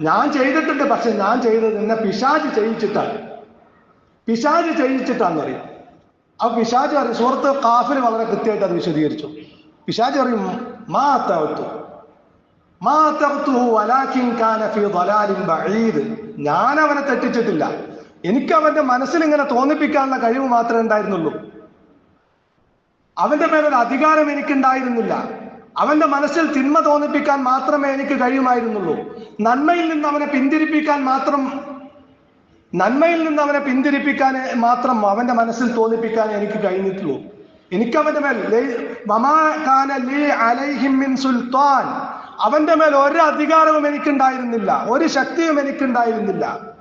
Speaker 1: ഞാൻ ചെയ്തിട്ടുണ്ട് പക്ഷെ ഞാൻ ചെയ്തത് എന്നെ പിശാജ് ചെയ്യിച്ചിട്ടാണ്. പിശാജ് ചെയ്യിച്ചിട്ടാന്ന് പറയും ആ പിശാജ് പറയും സുഹൃത്ത് കാഫിൽ വളരെ കൃത്യമായിട്ട് അത് വിശദീകരിച്ചു. പിശാജ് പറയും മാ തവത്തു മാ ബഈദ്. ഞാൻ അവനെ തെറ്റിച്ചിട്ടില്ല. എനിക്ക് അവന്റെ മനസ്സിൽ ഇങ്ങനെ തോന്നിപ്പിക്കാനുള്ള കഴിവ് മാത്രമേ ഉണ്ടായിരുന്നുള്ളൂ. അവന്റെ മേലൊരു അധികാരം എനിക്കുണ്ടായിരുന്നില്ല. അവന്റെ മനസ്സിൽ തിന്മ തോന്നിപ്പിക്കാൻ മാത്രമേ എനിക്ക് കഴിയുമായിരുന്നുള്ളൂ. നന്മയിൽ നിന്ന് അവനെ പിന്തിരിപ്പിക്കാൻ മാത്രം നന്മയിൽ നിന്ന് അവനെ പിന്തിരിപ്പിക്കാൻ മാത്രം അവന്റെ മനസ്സിൽ തോന്നിപ്പിക്കാൻ എനിക്ക് കഴിഞ്ഞിട്ടുള്ളൂ. എനിക്ക് അവന്റെ മേൽ അവന്റെ മേൽ ഒരു അധികാരവും എനിക്കുണ്ടായിരുന്നില്ല. ഒരു ശക്തിയും എനിക്കുണ്ടായിരുന്നില്ല.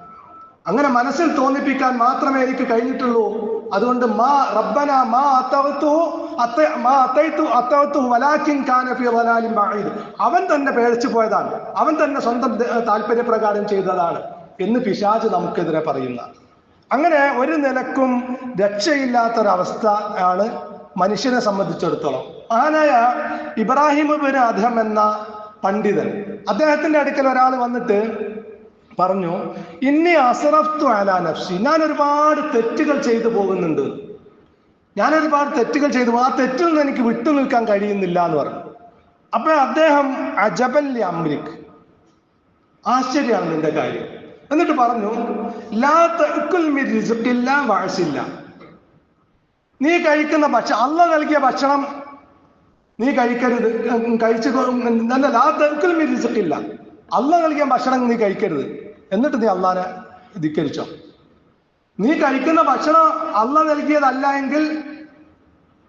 Speaker 1: അങ്ങനെ മനസ്സിൽ തോന്നിപ്പിക്കാൻ മാത്രമേ എനിക്ക് കഴിഞ്ഞിട്ടുള്ളൂ. അതുകൊണ്ട് മാ റബ്ബന മാ അത്തവത്തു അത്ത മാ അത്തൈത്തു അത്തവത്തു വലാക്കിൻ കാന ഫി ളലാലിൻ ബഈദ്. അവൻ തന്നെ പേടിച്ചു പോയതാണ്. അവൻ തന്നെ സ്വന്തം താല്പര്യപ്രകാരം ചെയ്തതാണ് എന്ന് പിശാജ് നമുക്കെതിരെ പറയുന്ന. അങ്ങനെ ഒരു നിലക്കും രക്ഷയില്ലാത്തൊരവസ്ഥ ആണ് മനുഷ്യനെ സംബന്ധിച്ചിടത്തോളം. മഹാനായ ഇബ്രാഹിം ബിൻ അധം എന്ന പണ്ഡിതൻ അദ്ദേഹത്തിന്റെ അടുക്കൽ ഒരാൾ വന്നിട്ട് പറഞ്ഞു ഇന്നി അസറഫ്തു അലാ നഫ്സി. ഞാൻ ഒരുപാട് തെറ്റുകൾ ചെയ്തു പോകുന്നുണ്ട്. ഞാൻ ഒരുപാട് തെറ്റുകൾ ചെയ്തു. ആ തെറ്റിൽ നിന്ന് എനിക്ക് വിട്ടു നിൽക്കാൻ കഴിയുന്നില്ല എന്ന് പറഞ്ഞു. അപ്പൊ അദ്ദേഹം അജബൽ അമ്രിക്. ആശ്ചര്യമാണ് നിന്റെ കാര്യം. എന്നിട്ട് പറഞ്ഞു ലാ റിസ്ഖില്ല നീ കഴിക്കുന്ന ഭക്ഷണം അല്ല നൽകിയ ഭക്ഷണം നീ കഴിക്കരുത്. കഴിച്ചു ലാ റിസ്ഖില്ല. അല്ല നൽകിയ ഭക്ഷണം നീ കഴിക്കരുത്. എന്നിട്ട് നീ അള്ളാനെ ധിക്കരിച്ചോ. നീ കഴിക്കുന്ന ഭക്ഷണം അള്ള നൽകിയതല്ല എങ്കിൽ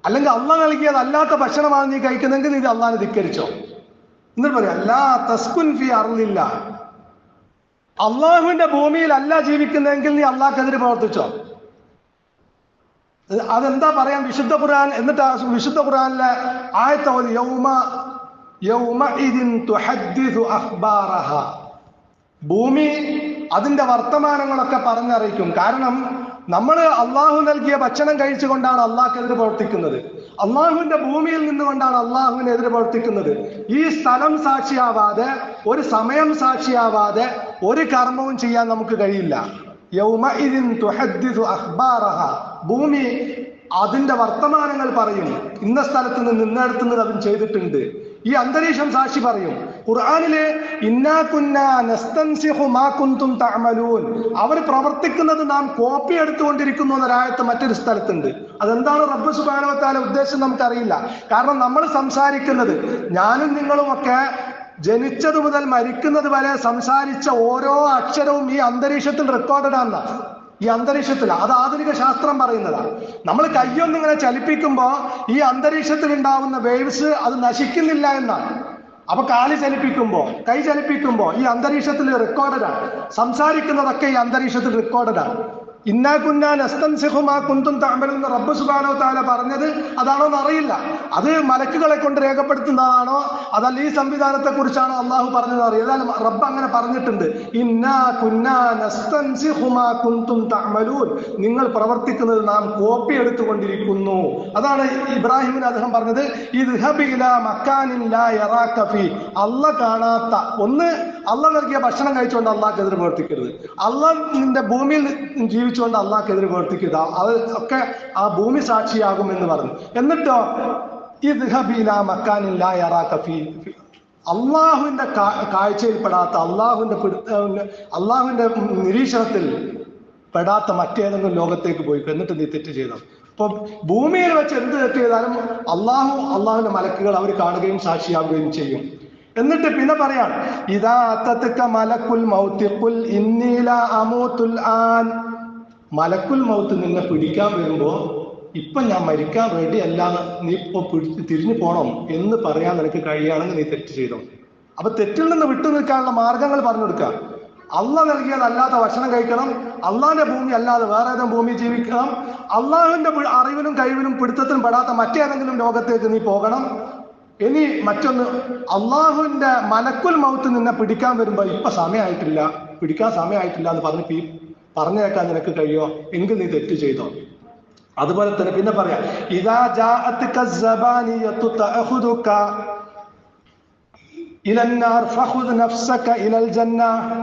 Speaker 1: അല്ലെങ്കിൽ അള്ള നൽകിയതല്ലാത്ത ഭക്ഷണമാണ് നീ കഴിക്കുന്നതെങ്കിൽ നീ അള്ളാനെ ധിക്കരിച്ചോ. എന്നിട്ട് പറയാം അല്ലാ തസ്കുൻ ഫി അറിഞ്ഞില്ല അള്ളാഹുവിന്റെ ഭൂമിയിൽ അല്ല ജീവിക്കുന്നതെങ്കിൽ നീ അള്ളാഹ്ക്കെതിരെ പ്രവർത്തിച്ചോ. അതെന്താ പറയാം വിശുദ്ധ ഖുർആൻ? എന്നിട്ട് വിശുദ്ധ ഖുർആനിലെ ആയത്തോ യൗമ യൗമ ഇതിൻ തുഹദ്ദിഥു അഖ്ബാറഹ. ഭൂമി അതിന്റെ വർത്തമാനങ്ങളൊക്കെ പറഞ്ഞറിയിക്കും. കാരണം നമ്മൾ അള്ളാഹു നൽകിയ ഭക്ഷണം കഴിച്ചുകൊണ്ടാണ് അള്ളാഹ്ക്കെതിരെ പ്രവർത്തിക്കുന്നത്. അള്ളാഹുവിന്റെ ഭൂമിയിൽ നിന്നുകൊണ്ടാണ് അള്ളാഹുവിനെതിരെ പ്രവർത്തിക്കുന്നത്. ഈ സ്ഥലം സാക്ഷിയാവാതെ ഒരു സമയം സാക്ഷിയാവാതെ ഒരു കർമ്മവും ചെയ്യാൻ നമുക്ക് കഴിയില്ല. ഭൂമി അതിന്റെ വർത്തമാനങ്ങൾ പറയും. ഇന്ന സ്ഥലത്ത് നിന്ന് ഇന്നടത്ത് നിന്ന് അവൻ ചെയ്തിട്ടുണ്ട്. ഈ അന്തരീക്ഷം സാക്ഷി പറയും. ഖുർആാനിലെ ഇന്നാ കുന്നാ നസ്തൻസിഹു മാ കുന്തും തഅമലൂൻ. അവർ പ്രവർത്തിക്കുന്നത് നാം കോപ്പി എടുത്തുകൊണ്ടിരിക്കുന്നു എന്നൊരായത്ത് മറ്റൊരു സ്ഥലത്തുണ്ട്. അതെന്താണ് റബ്ബ് സുബാനവത്താലെ ഉദ്ദേശം നമുക്കറിയില്ല. കാരണം നമ്മൾ സംസാരിക്കുന്നത് ഞാനും നിങ്ങളും ഒക്കെ ജനിച്ചത് മുതൽ മരിക്കുന്നത് വരെ സംസാരിച്ച ഓരോ അക്ഷരവും ഈ അന്തരീക്ഷത്തിൽ റെക്കോർഡഡ് ആണ് ഈ അന്തരീക്ഷത്തിൽ അത് ആധുനിക ശാസ്ത്രം പറയുന്നതാണ്. നമ്മൾ കയ്യൊന്നും ഇങ്ങനെ ചലിപ്പിക്കുമ്പോൾ ഈ അന്തരീക്ഷത്തിൽ ഉണ്ടാവുന്ന വേവ്സ് അത് നശിക്കുന്നില്ല എന്നാണ്. അപ്പൊ കാൽ ചലിപ്പിക്കുമ്പോൾ കൈ ചലിപ്പിക്കുമ്പോൾ ഈ അന്തരീക്ഷത്തിൽ റെക്കോർഡഡാണ് സംസാരിക്കുന്നതൊക്കെ ഈ അന്തരീക്ഷത്തിൽ റെക്കോർഡഡാണ് ഇന്നാ കുന്നാ നസ്തൻസിഹുമാ കുന്തും താമ്പലെന്ന് റബ്ബ് സുബാനോ താല പറഞ്ഞത് അതാണോ എന്ന് അറിയില്ല. അത് മലക്കുകളെ കൊണ്ട് രേഖപ്പെടുത്തുന്നതാണോ? അതല്ല ഈ സംവിധാനത്തെ കുറിച്ചാണോ അള്ളാഹു പറഞ്ഞത് അറിയില്ല. റബ്ബ് അങ്ങനെ പറഞ്ഞിട്ടുണ്ട്. ഇന്നാ കുന്നാ നസ്തൻസിഹുമാ കുന്തും തഅമലൂൻ നിങ്ങൾ പ്രവർത്തിക്കുന്നത് നാം കോപ്പി എടുത്തുകൊണ്ടിരിക്കുന്നു. അതാണ് ഇബ്രാഹിമിന് അദ്ദേഹം പറഞ്ഞത്. അല്ല കാണാത്ത ഒന്ന് അള്ള നൽകിയ ഭക്ഷണം കഴിച്ചുകൊണ്ട് അള്ളാഹ് എതിർ പ്രവർത്തിക്കരുത്. അള്ളാഹ് നിന്റെ ഭൂമിയിൽ ജീവിച്ചുകൊണ്ട് അള്ളാഹ്ക്കെതിരെ പ്രവർത്തിക്കുക. അത് ഒക്കെ ആ ഭൂമി സാക്ഷിയാകും എന്ന് പറഞ്ഞു. എന്നിട്ടോ അള്ളാഹുവിന്റെ കാഴ്ചയിൽപ്പെടാത്ത അള്ളാഹുവിന്റെ അള്ളാഹുവിന്റെ നിരീക്ഷണത്തിൽ പെടാത്ത മറ്റേതെങ്കിലും ലോകത്തേക്ക് പോയി എന്നിട്ട് നീ തെറ്റ് ചെയ്തോ. അപ്പൊ ഭൂമിയിൽ വെച്ച് എന്ത് തെറ്റ് ചെയ്താലും അള്ളാഹു അള്ളാഹുവിന്റെ മലക്കുകൾ അവർ കാണുകയും സാക്ഷിയാവുകയും ചെയ്യും. എന്നിട്ട് പിന്നെ പറയാം ഇതാ മലക്കുൽ മൗത്തിക്കുൽ ഇന്നീല അമൂത്തുൽ ആൻ. മലക്കുൽ മൗത്ത് നിന്നെ പിടിക്കാൻ വരുമ്പോ ഇപ്പൊ ഞാൻ മരിക്കാൻ അല്ല നീ ഇപ്പൊ പിടിച്ച് തിരിഞ്ഞു പോണം എന്ന് പറയാൻ നിനക്ക് കഴിയുകയാണെങ്കിൽ നീ തെറ്റ് ചെയ്തോ? അപ്പൊ തെറ്റിൽ നിന്ന് വിട്ടു നിൽക്കാനുള്ള മാർഗങ്ങൾ പറഞ്ഞു കൊടുക്കുക. അള്ള നൽകിയതല്ലാത്ത ഭക്ഷണം കഴിക്കണം അള്ളാന്റെ ഭൂമി അല്ലാതെ വേറെ ഏതെങ്കിലും ഭൂമി ജീവിക്കണം അള്ളാഹുവിന്റെ അറിവിനും കഴിവിനും പിടുത്തത്തിനും പെടാത്ത മറ്റേതെങ്കിലും ലോകത്തേക്ക് നീ പോകണം. ഇനി മറ്റൊന്ന് അള്ളാഹുവിന്റെ മലക്കുൽ മൗത്ത് നിന്നെ പിടിക്കാൻ വരുമ്പോ ഇപ്പൊ സമയമായിട്ടില്ല പിടിക്കാൻ സമയമായിട്ടില്ല എന്ന് പറഞ്ഞ് പറഞ്ഞേക്കാൻ നിനക്ക് കഴിയോ എങ്കിൽ നീ തെറ്റ് ചെയ്തോ. അതുപോലെ തന്നെ പിന്നെ പറയാം ഇതാ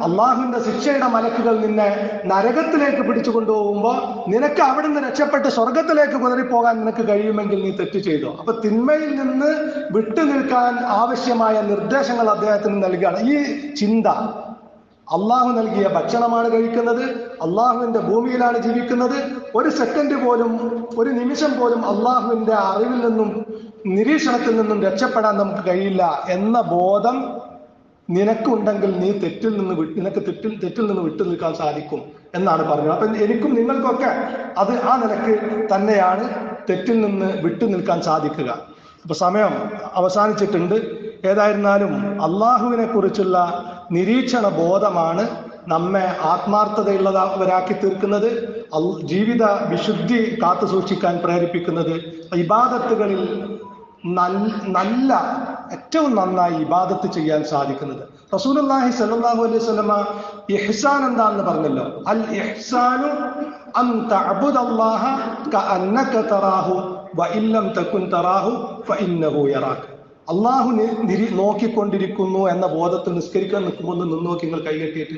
Speaker 1: അള്ളാഹുവിന്റെ ശിക്ഷയുടെ മലക്കുകൾ നിന്നെ നരകത്തിലേക്ക് പിടിച്ചു കൊണ്ടുപോകുമ്പോൾ നിനക്ക് അവിടെ നിന്ന് രക്ഷപ്പെട്ട് സ്വർഗത്തിലേക്ക് കുതിറിപ്പോകാൻ നിനക്ക് കഴിയുമെങ്കിൽ നീ തെറ്റ് ചെയ്തു. അപ്പൊ തിന്മയിൽ നിന്ന് വിട്ടു നിൽക്കാൻ ആവശ്യമായ നിർദ്ദേശങ്ങൾ അദ്ദേഹത്തിന് നൽകുകയാണ്. ഈ ചിന്ത അള്ളാഹു നൽകിയ ഭക്ഷണമാണ് കഴിക്കുന്നത്. അള്ളാഹുവിന്റെ ഭൂമിയിലാണ് ജീവിക്കുന്നത്. ഒരു സെക്കൻഡ് പോലും ഒരു നിമിഷം പോലും അള്ളാഹുവിന്റെ അറിവിൽ നിന്നും നിരീക്ഷണത്തിൽ നിന്നും രക്ഷപ്പെടാൻ നമുക്ക് കഴിയില്ല എന്ന ബോധം നിനക്കുണ്ടെങ്കിൽ നീ തെറ്റിൽ നിന്ന് നിനക്ക് തെറ്റിൽ തെറ്റിൽ നിന്ന് വിട്ടു നിൽക്കാൻ സാധിക്കും എന്നാണ് പറഞ്ഞത്. അപ്പൊ എനിക്കും നിങ്ങൾക്കൊക്കെ അത് ആ നിലയ്ക്ക് തന്നെയാണ് തെറ്റിൽ നിന്ന് വിട്ടു നിൽക്കാൻ സാധിക്കുക. അപ്പൊ സമയം അവസാനിച്ചിട്ടുണ്ട്. ഏതായിരുന്നാലും അള്ളാഹുവിനെ കുറിച്ചുള്ള നിരീക്ഷണ ബോധമാണ് നമ്മെ ആത്മാർത്ഥതയുള്ളവരാക്കി തീർക്കുന്നത് ജീവിത വിശുദ്ധി കാത്തു സൂക്ഷിക്കാൻ പ്രേരിപ്പിക്കുന്നത്. ഇബാദത്തുകളിൽ നല്ല ഏറ്റവും നന്നായി ഇബാദത്ത് ചെയ്യാൻ സാധിക്കുന്നത്. റസൂലുള്ളാഹി സ്വല്ലല്ലാഹു അലൈഹി വസല്ലമ ഇഹ്സാൻ എന്താന്ന് പറഞ്ഞല്ലോ? അൽ ഇഹ്സാനു അൻ കഅന്നക തറാഹു തകുൻ തറാഹു ഫഇന്നഹു യറാക. അള്ളാഹു നോക്കിക്കൊണ്ടിരിക്കുന്നു എന്ന ബോധത്തിൽ നിസ്കരിക്കാൻ നിൽക്കുമ്പോൾ നിന്ന് നോക്കി നിങ്ങൾ കൈകെട്ടിയിട്ട്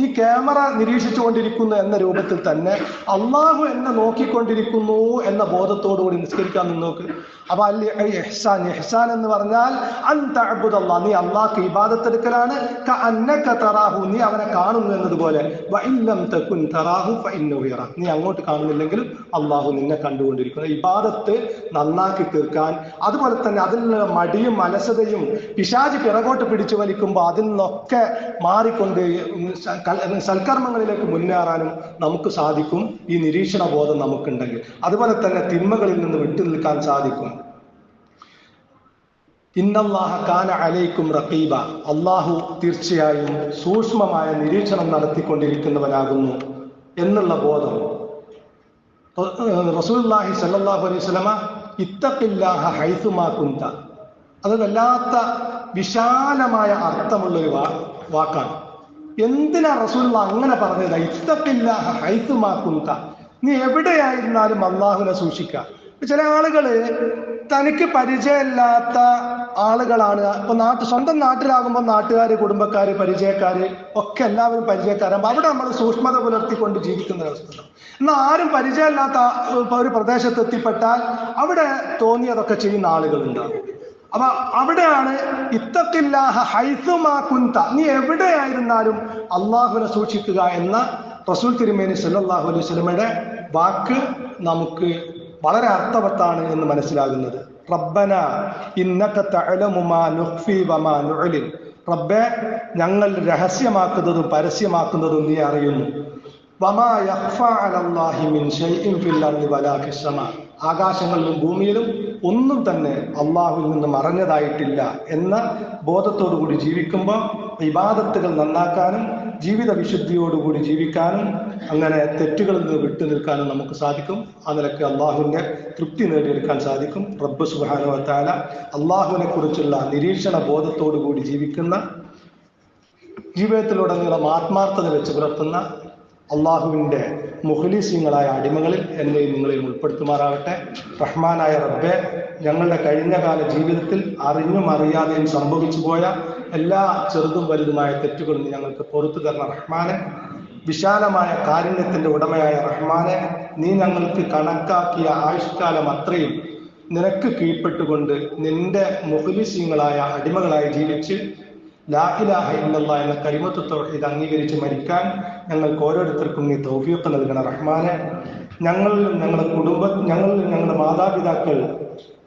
Speaker 1: ഈ ക്യാമറ നിരീക്ഷിച്ചു കൊണ്ടിരിക്കുന്നു എന്ന രൂപത്തിൽ തന്നെ അള്ളാഹു എന്നെ നോക്കിക്കൊണ്ടിരിക്കുന്നു എന്ന ബോധത്തോടുകൂടി നിസ്കരിക്കാൻ നിന്ന് നോക്ക്. അപ്പൊ അല്ലി എഹ്സാൻ എഹ്സാൻ എന്ന് പറഞ്ഞാൽ അൻ തഅബുദല്ലാ നീ അള്ളാഹ്ക്ക് ഇബാദത്തെടുക്കലാണ് തറാഹു നീ അവനെ കാണുന്നു എന്നതുപോലെ. തറാഹു നീ അങ്ങോട്ട് കാണുന്നില്ലെങ്കിലും അള്ളാഹു നിന്നെ കണ്ടുകൊണ്ടിരിക്കുന്നു. ഇബാദത്ത് നന്നാക്കി തീർക്കാൻ. അതുപോലെ തന്നെ നിന്ന് മടിയും അലസതയും പിശാച് പിറകോട്ട് പിടിച്ചു വലിക്കുമ്പോൾ അതിൽ നിന്നൊക്കെ മാറിക്കൊണ്ട് സൽക്കർമ്മങ്ങളിലേക്ക് മുന്നേറാനും നമുക്ക് സാധിക്കും. ഈ നിരീക്ഷണ ബോധം നമുക്കുണ്ടെങ്കിൽ. അതുപോലെ തന്നെ തിന്മകളിൽ നിന്ന് വിട്ടു നിൽക്കാൻ സാധിക്കും. ഇന്നല്ലാഹ കാന അലൈക്കും റഖീബ. അള്ളാഹു തീർച്ചയായും സൂക്ഷ്മമായ നിരീക്ഷണം നടത്തിക്കൊണ്ടിരിക്കുന്നവനാകുന്നു എന്നുള്ള ബോധം. റസൂലുള്ളാഹി സല്ലല്ലാഹു അലൈഹി വസല്ലമ ഇത്തഖില്ലാഹ ഹൈസുമാ കുന്ത. അത് വല്ലാത്ത വിശാലമായ അർത്ഥമുള്ള ഒരു വാക്കാണ്. എന്തിനാ റസൂൽ അങ്ങനെ പറഞ്ഞത്? ഇഷ്ടത്തില്ല ഹൈത്തുമാക്കുന്ന നീ എവിടെയായിരുന്നാലും അള്ളാഹുനെ സൂക്ഷിക്കുക. ചില ആളുകൾ തനിക്ക് പരിചയമില്ലാത്ത ആളുകളാണ്. ഇപ്പൊ നാട്ട് സ്വന്തം നാട്ടിലാകുമ്പോൾ നാട്ടുകാര് കുടുംബക്കാര് പരിചയക്കാര് ഒക്കെ എല്ലാവരും പരിചയക്കാരാകുമ്പോൾ അവിടെ നമ്മൾ സൂക്ഷ്മത പുലർത്തിക്കൊണ്ട് ജീവിക്കുന്ന അവസ്ഥ എന്നാൽ ആരും പരിചയമില്ലാത്ത ഒരു പ്രദേശത്ത് എത്തിപ്പെട്ടാൽ അവിടെ തോന്നിയതൊക്കെ ചെയ്യുന്ന ആളുകളുണ്ടാവും അപ്പൊ അവിടെയാണ് ഇത്തക്കില്ലാഹ ഹൈസുമാ കുന്ത. നീ എവിടെയായിരുന്നാലും അള്ളാഹുവിനെ സൂക്ഷിക്കുക എന്ന റസൂൽ തിരുമേനി സല്ലാഹു അലൈഹി സ്വലമയുടെ വാക്ക് നമുക്ക് വളരെ അർത്ഥവത്താണ് എന്ന് മനസ്സിലാകുന്നത്. റബ്ബന ഇന്നത്തെ തഅലമു മാ നുഖ്ഫി വമാ നുഅലിൻ. റബ്ബേ ഞങ്ങൾ രഹസ്യമാക്കുന്നതും പരസ്യമാക്കുന്നതും നീ അറിയുന്നു. വമാ യഖ്ഫ അലല്ലാഹി മിൻ ഷൈഇൻ ഫിൽ അർളി വലാ ഫിസ് സമാ. ആകാശങ്ങളിലും ഭൂമിയിലും ഒന്നും തന്നെ അള്ളാഹുവിൽ നിന്ന് മറഞ്ഞതായിട്ടില്ല എന്ന ബോധത്തോടുകൂടി ജീവിക്കുമ്പോൾ വിവാദത്തുകൾ നന്നാക്കാനും ജീവിത വിശുദ്ധിയോടുകൂടി ജീവിക്കാനും അങ്ങനെ തെറ്റുകളിൽ നിന്ന് വിട്ടു നിൽക്കാനും നമുക്ക് സാധിക്കും. ആ നിലയ്ക്ക് അള്ളാഹുവിന്റെ തൃപ്തി നേടിയെടുക്കാൻ സാധിക്കും. റബ്ബ് സുബാനുവത്താല അള്ളാഹുവിനെ കുറിച്ചുള്ള നിരീക്ഷണ ബോധത്തോടുകൂടി ജീവിക്കുന്ന ജീവിതത്തിലുടനീളം ആത്മാർത്ഥത വെച്ച് പുലർത്തുന്ന അള്ളാഹുവിന്റെ മുഖ്ലീസിങ്ങളായ അടിമകളിൽ എന്നെയും നിങ്ങളെയും ഉൾപ്പെടുത്തുമാറാകട്ടെ. റഹ്മാനായ റബ്ബെ ഞങ്ങളുടെ കഴിഞ്ഞ കാല ജീവിതത്തിൽ അറിഞ്ഞും അറിയാതെയും സംഭവിച്ചു പോയ എല്ലാ ചെറുതും വലുതുമായ തെറ്റുകളും ഞങ്ങൾക്ക് പുറത്തു തരണ റഹ്മാനെ. വിശാലമായ കാരുണ്യത്തിന്റെ ഉടമയായ റഹ്മാനെ നീ ഞങ്ങൾക്ക് കണക്കാക്കിയ ആയുഷ്കാലം അത്രയും നിനക്ക് കീഴ്പ്പെട്ടുകൊണ്ട് നിന്റെ മുഖലിസീങ്ങളായ അടിമകളായി ജീവിച്ച് ലാ ഇലാഹ ഇല്ലല്ലാ എന്ന കരിമത്വത്തോടെ ഇത് അംഗീകരിച്ച് മരിക്കാൻ ഞങ്ങൾക്ക് ഓരോരുത്തർക്കും നീ തൗഫീഖ് നൽകണം റഹ്മാനെ. ഞങ്ങൾ ഞങ്ങളുടെ കുടുംബ ഞങ്ങൾ ഞങ്ങളുടെ മാതാപിതാക്കൾ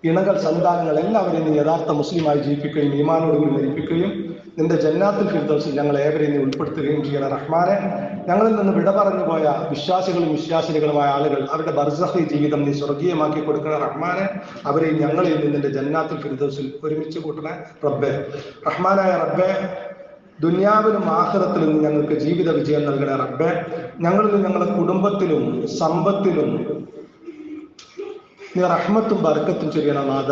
Speaker 1: ഇണകൾ സന്താനങ്ങൾ എല്ലാവരെയും നീ യഥാർത്ഥ മുസ്ലിമായി ജീവിപ്പിക്കുകയും ഈമാനോടുകൂടി മരിപ്പിക്കുകയും നിന്റെ ജന്നാത്തിൽ ഫിർദൗസിൽ ഞങ്ങൾ ഏവരെയും നീ ഉൾപ്പെടുത്തുകയും ചെയ്യണം റഹ്മാനെ. ഞങ്ങളിൽ നിന്ന് വിട പറഞ്ഞു പോയ വിശ്വാസികളും വിശ്വാസികളുമായ ആളുകൾ അവരുടെ ബർസഹി ജീവിതം നീ സ്വർഗീയമാക്കി കൊടുക്കണ റഹ്മാനെ. അവരെയും ഞങ്ങളെയും നിന്റെ ജന്നാത്തിൽ ഫിർദൗസിൽ ഒരുമിച്ച് കൂട്ടണേ. റബ്ബെ റഹ്മാനായ റബ്ബെ ദുനിയാവിലും ആഹ്റത്തിലും നീ ഞങ്ങൾക്ക് ജീവിത വിജയം നൽകണേ റബ്ബെ ഞങ്ങളിലും ഞങ്ങളുടെ കുടുംബത്തിലും സമ്പത്തിലും നീ റഹ്മത്തും ബർക്കത്തും ചെയ്യണം നാഥ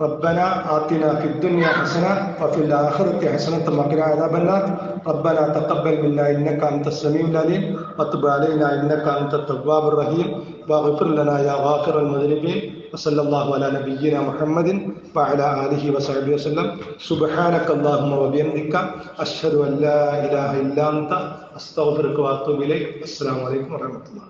Speaker 1: ربنا آتنا في الدنيا حسنة وفي الآخرة حسنة وقنا عذاب النار ربنا تقبل منا إنك أنت السميع العليم وتب علينا إنك أنت التواب الرحيم واغفر لنا يا غافر المذنبين وصلى الله على نبينا محمد وعلى آله وصحبه وسلم سبحانك اللهم وبحمدك أشهد أن لا إله إلا أنت أستغفرك وأتوب إليك السلام عليكم ورحمة الله